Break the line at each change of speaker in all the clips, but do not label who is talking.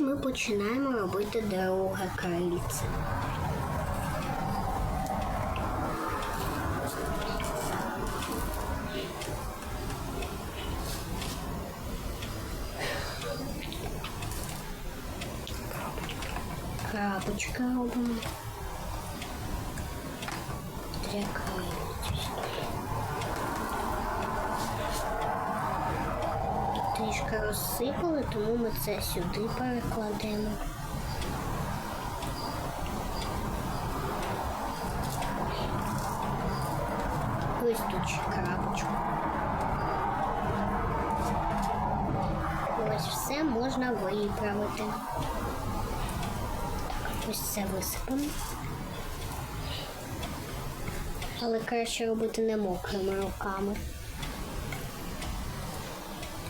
Ми починаємо робити друге крильце. Крапочка робимо. Для крильця. Трішки розсипали, тому ми це сюди перекладемо. Ось тут крапочку. Ось все можна виправити. Ось це висипемо. Але краще робити не мокрими руками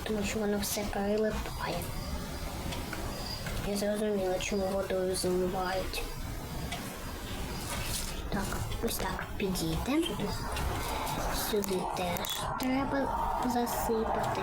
тому що воно все перелипає. Я зрозуміла, чому водою заливають. Так, ось так підійде. Сюди теж треба засипати.